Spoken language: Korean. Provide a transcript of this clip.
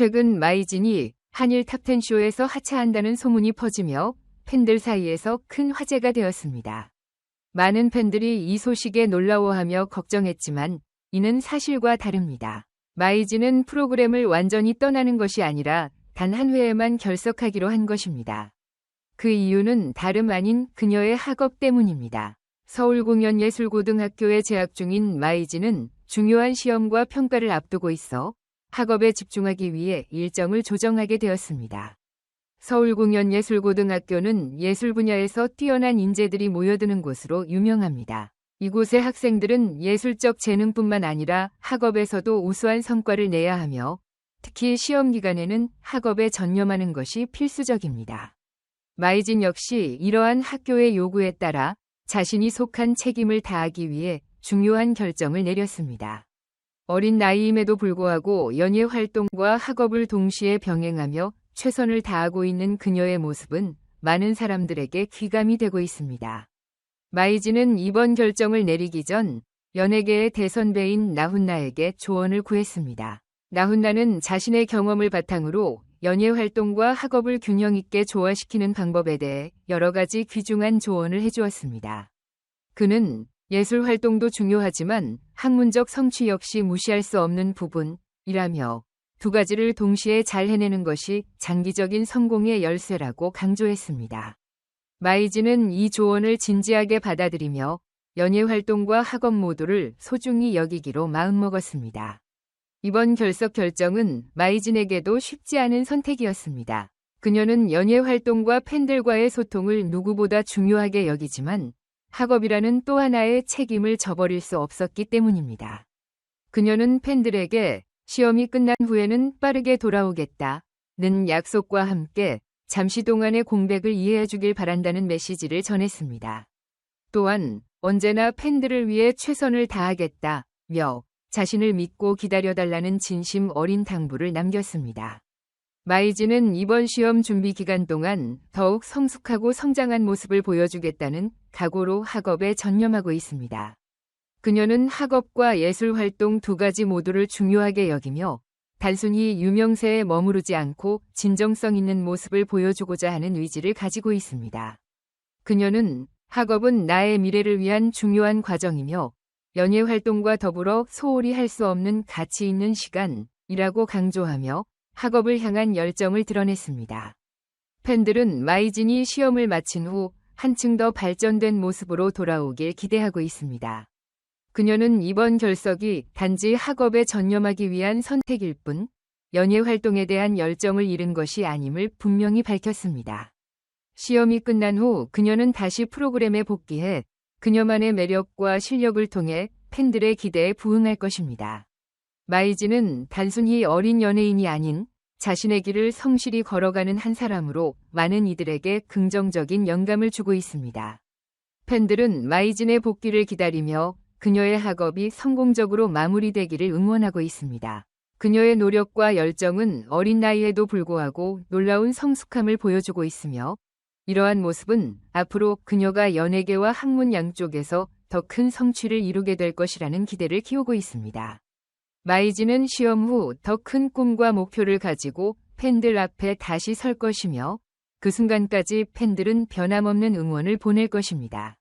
최근 마이진이 한일 탑10쇼에서 하차한다는 소문이 퍼지며 팬들 사이에서 큰 화제가 되었습니다. 많은 팬들이 이 소식에 놀라워하며 걱정했지만 이는 사실과 다릅니다. 마이진은 프로그램을 완전히 떠나는 것이 아니라 단 한 회에만 결석하기로 한 것입니다. 그 이유는 다름 아닌 그녀의 학업 때문입니다. 서울공연예술고등학교에 재학 중인 마이진은 중요한 시험과 평가를 앞두고 있어 학업에 집중하기 위해 일정을 조정하게 되었습니다. 서울공연예술고등학교는 예술 분야에서 뛰어난 인재들이 모여드는 곳으로 유명합니다. 이곳의 학생들은 예술적 재능뿐만 아니라 학업에서도 우수한 성과를 내야 하며 특히 시험 기간에는 학업에 전념하는 것이 필수적입니다. 마이진 역시 이러한 학교의 요구에 따라 자신이 속한 책임을 다하기 위해 중요한 결정을 내렸습니다. 어린 나이임에도 불구하고 연예 활동과 학업을 동시에 병행하며 최선을 다하고 있는 그녀의 모습은 많은 사람들에게 귀감이 되고 있습니다. 마이지는 이번 결정을 내리기 전 연예계의 대선배인 나훈나에게 조언을 구했습니다. 나훈나는 자신의 경험을 바탕으로 연예 활동과 학업을 균형 있게 조화시키는 방법에 대해 여러 가지 귀중한 조언을 해주었습니다. 그는 예술 활동도 중요하지만 학문적 성취 역시 무시할 수 없는 부분이라며 두 가지를 동시에 잘 해내는 것이 장기적인 성공의 열쇠라고 강조했습니다. 마이지는 이 조언을 진지하게 받아들이며 연예 활동과 학업 모두를 소중히 여기기로 마음먹었습니다. 이번 결석 결정은 마이진에게도 쉽지 않은 선택이었습니다. 그녀는 연예 활동과 팬들과의 소통을 누구보다 중요하게 여기지만 학업이라는 또 하나의 책임을 져버릴 수 없었기 때문입니다. 그녀는 팬들에게 시험이 끝난 후에는 빠르게 돌아오겠다 는 약속과 함께 잠시 동안의 공백을 이해해 주길 바란다는 메시지를 전했습니다. 또한 언제나 팬들을 위해 최선을 다하겠다 며 자신을 믿고 기다려달라는 진심 어린 당부를 남겼습니다. 마이즈는 이번 시험 준비 기간 동안 더욱 성숙하고 성장한 모습을 보여주겠다는 각오로 학업에 전념하고 있습니다. 그녀는 학업과 예술 활동 두 가지 모두를 중요하게 여기며 단순히 유명세에 머무르지 않고 진정성 있는 모습을 보여주고자 하는 의지를 가지고 있습니다. 그녀는 학업은 나의 미래를 위한 중요한 과정이며 연예 활동과 더불어 소홀히 할 수 없는 가치 있는 시간이라고 강조하며 학업을 향한 열정을 드러냈습니다. 팬들은 마이진이 시험을 마친 후 한층 더 발전된 모습으로 돌아오길 기대하고 있습니다. 그녀는 이번 결석이 단지 학업에 전념하기 위한 선택일 뿐 연예 활동에 대한 열정을 잃은 것이 아님을 분명히 밝혔습니다. 시험이 끝난 후 그녀는 다시 프로그램에 복귀해 그녀만의 매력과 실력을 통해 팬들의 기대에 부응할 것입니다. 마이즈는 단순히 어린 연예인이 아닌 자신의 길을 성실히 걸어가는 한 사람으로 많은 이들에게 긍정적인 영감을 주고 있습니다. 팬들은 마이진의 복귀를 기다리며 그녀의 학업이 성공적으로 마무리되기를 응원하고 있습니다. 그녀의 노력과 열정은 어린 나이에도 불구하고 놀라운 성숙함을 보여주고 있으며 이러한 모습은 앞으로 그녀가 연예계와 학문 양쪽에서 더 큰 성취를 이루게 될 것이라는 기대를 키우고 있습니다. 마이지는 시험 후 더 큰 꿈과 목표를 가지고 팬들 앞에 다시 설 것이며 그 순간까지 팬들은 변함없는 응원을 보낼 것입니다.